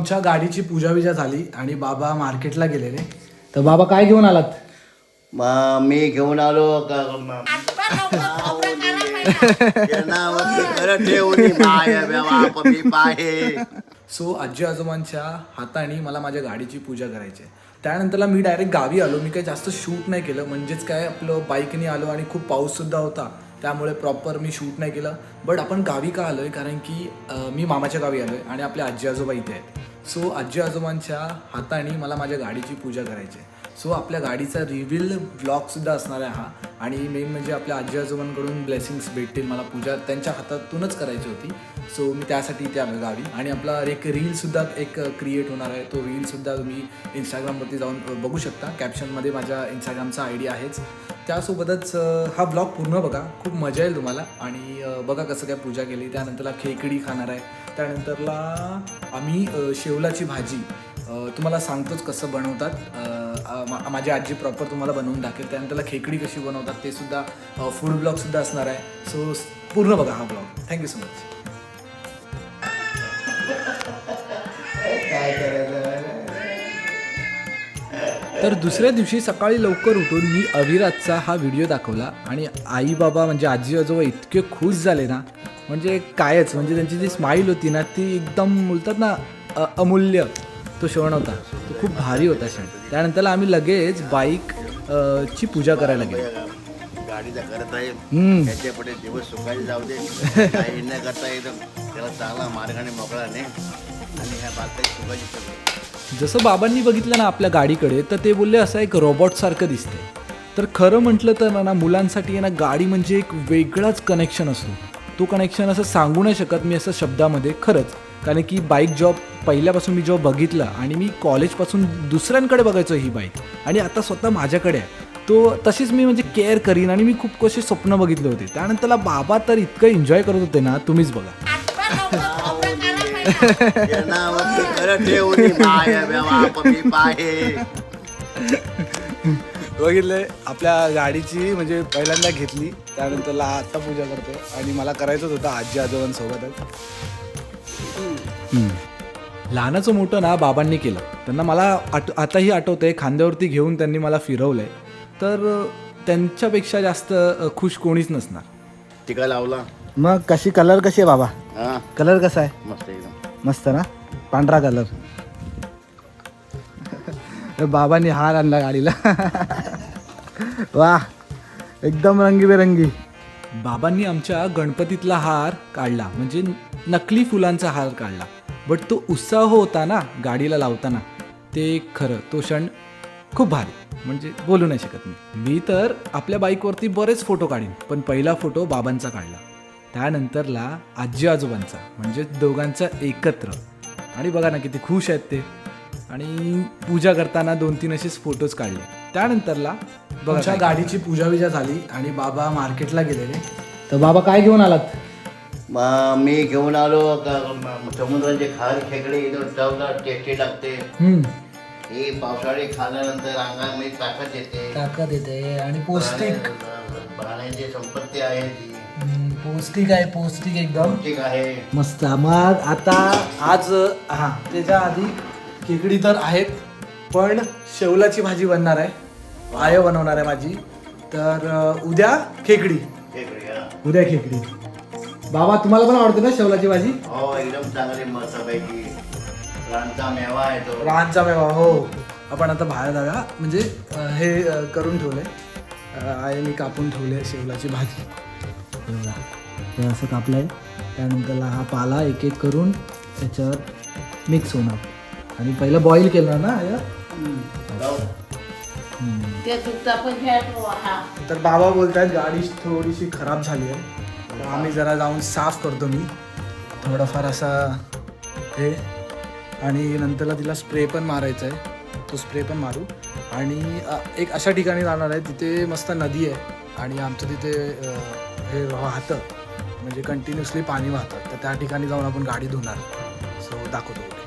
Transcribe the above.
आमच्या गाडीची पूजा बिजा झाली आणि बाबा मार्केटला गेलेले. तर बाबा काय घेऊन आलात? मी घेऊन आलो का म- शेणावरती खरं ठेवली माय बाप मी पाहे सो आजी आजोबांच्या हाताने मला माझ्या गाडीची पूजा करायची आहे. त्यानंतरला मी डायरेक्ट गावी आलो. मी काही जास्त शूट नाही केलं. म्हणजेच काय आपलं बाईकने आलो आणि खूप पाऊससुद्धा होता. त्यामुळे प्रॉपर मी शूट नाही केलं. बट आपण गावी का आलो आहे कारण की अं, मी मामाच्या गावी आलो आहे आणि आपले आजी आजोबा इथे आहेत. सो आजी आजोबांच्या हाताने मला माझ्या गाडीची पूजा करायची आहे. सो आपल्या गाडीचा रिव्हिल ब्लॉगसुद्धा असणार आहे हा. आणि मेन म्हणजे आपल्या आजी आजोबांकडून ब्लेसिंग्स भेटतील मला पूजा त्यांच्या हातातूनच करायची होती. सो मी त्यासाठी इथे आलो गावी. आणि आपला एक रीलसुद्धा एक क्रिएट होणार आहे. तो रीलसुद्धा तुम्ही इंस्टाग्रामवरती जाऊन बघू शकता. कॅप्शनमध्ये माझ्या इंस्टाग्रामचा आय डी आहेच. त्यासोबतच हा ब्लॉग पूर्ण बघा. खूप मजा येईल तुम्हाला. आणि बघा कसं काय पूजा केली. त्यानंतरला खेकडी खाणार आहे. त्यानंतरला आम्ही शेवलाची भाजी. तुम्हाला सांगतोच कसं बनवतात. माझी आजी प्रॉपर तुम्हाला बनवून दाखवेल. त्यानंतरला खेकडी कशी बनवतात ते सुद्धा फूड ब्लॉगसुद्धा असणार आहे. सो पूर्ण बघा हा ब्लॉग थँक्यू सो मच तर दुसऱ्या दिवशी सकाळी लवकर उठून मी अविराजचा हा व्हिडिओ दाखवला. आणि आई बाबा म्हणजे आजी आजोबा इतके खुश झाले ना म्हणजे कायच म्हणजे त्यांची जी स्माईल होती ना ती एकदम बोलतात ना अमूल्य. तो क्षण होता. तो खूप भारी होता क्षण. त्यानंतरला आम्ही लगेच बाईक ची पूजा करायला गेलो. गाडीचा करत आहे हम्म. त्याच्या पुढे दिवस सुखायला जाऊ दे. काही न करता एकदम त्याला चांगला मार्गाने मोकळा ने. आणि ह्या बालकाची सुखाची सगळं जसं बाबांनी बघितलं ना आपल्या गाडीकडे तर ते बोलले असं एक रोबोटसारखं दिसतंय. तर खरं म्हटलं तर ना मुलांसाठी आहे ना गाडी म्हणजे एक वेगळाच कनेक्शन असतो. तो कनेक्शन असं सांगू नाही शकत मी असं शब्दामध्ये खरंच. कारण की बाईक जॉब पहिल्यापासून मी जेव्हा बघितला आणि मी कॉलेजपासून दुसऱ्यांकडे बघायचो ही बाईक. आणि आता स्वतः माझ्याकडे आहे. तो तशीच मी म्हणजे केअर करीन आणि मी खूप कसे स्वप्न बघितले होते. त्यानंतरला बाबा तर इतकं एन्जॉय करत होते ना तुम्हीच बघा. बघितलंय आपल्या गाडीची म्हणजे पहिल्यांदा घेतली त्यानंतरला आता पूजा करतो. आणि मला करायचंच होतं आजी आजोबांसोबतच. लहानाचं मोठं ना बाबांनी केलं. त्यांना मला आठ आताही आठवतंय खांद्यावरती घेऊन त्यांनी मला फिरवलंय. तर अं, त्यांच्यापेक्षा जास्त खुश कोणीच नसणार. टिका लावला. मग कशी कलर कशी आहे बाबा? हा. कलर कसा आहे? मस्त एकदम. मस्त ना? पांढरा कलर. बाबांनी हार आणला गाडीला. वा एकदम रंगीबेरंगी. बाबांनी आमच्या गणपतीतला हार काढला. म्हणजे नकली फुलांचा हार काढला. बट तो उत्साह होता ना गाडीला लावताना ते खरं तो क्षण खूप भारी. म्हणजे बोलू नाही शकत मी. मी तर आपल्या बाईकवरती बरेच फोटो काढीन पण पहिला फोटो बाबांचा काढला. त्यानंतरला आजी आजोबांचा म्हणजे दोघांचा एकत्र. आणि बघा ना किती खुश आहेत ते. आणि पूजा करताना दोन तीन असेच फोटोज काढले. त्यानंतरला बघा गाडीची पूजा बिजा झाली आणि बाबा मार्केटला गेलेले. तर बाबा काय घेऊन आलात? मग मी घेऊन आलो का समुद्राचे खार खेकडे एकदम चवदार टेस्टी लागते. हे पावसाळी खाल्यानंतर अंगामध्ये ताकद येते. ताकद येते. आणि पौष्टिक. प्राण्याची संपत्ती आहे पौष्टिक आहे पौष्टिक एकदम. पौष्टिक आहे. मस्त. मग आता आज हा त्याच्या आधी खेकडी तर आहेत पण शेवलाची भाजी बनणार आहे. आय बनवणार आहे माझी. तर अं, उद्या खेकडी. खेकडे हा. उद्या खेकडी. बाबा तुम्हाला पण आवडते ना शेवलाची भाजी? हो एकदम चांगली मस्तपैकी. रानचा मेवा आहे तो. रानचा मेवा हो. आपण आता बाहेर जाऊया. म्हणजे अं, हे अं, करून ठेवलंय. अं, आईने कापून ठेवले शेवलाची भाजी. हे बघा. हे असं कापलंय. त्यानंतरला हा पाला एक एक करून त्याच्यावर मिक्स होणार. आणि पहिलं बॉईल केलं ना या ते तुमचा पण खेळ हा. तर बाबा बोलतात गाडी थोडीशी खराब झाली आहे. आम्ही जरा जाऊन साफ करतो मी. थोडंफार असा हे. आणि नंतरला तिला स्प्रे पण मारायचा आहे. तो स्प्रे पण मारू. आणि एक अशा ठिकाणी जाणार आहे तिथे मस्त नदी आहे. आणि आमचं तिथे हे वाहतं. म्हणजे कंटिन्युअसली पाणी वाहतं. तर त्या ठिकाणी जाऊन आपण गाडी धुणार. सो दाखवतो.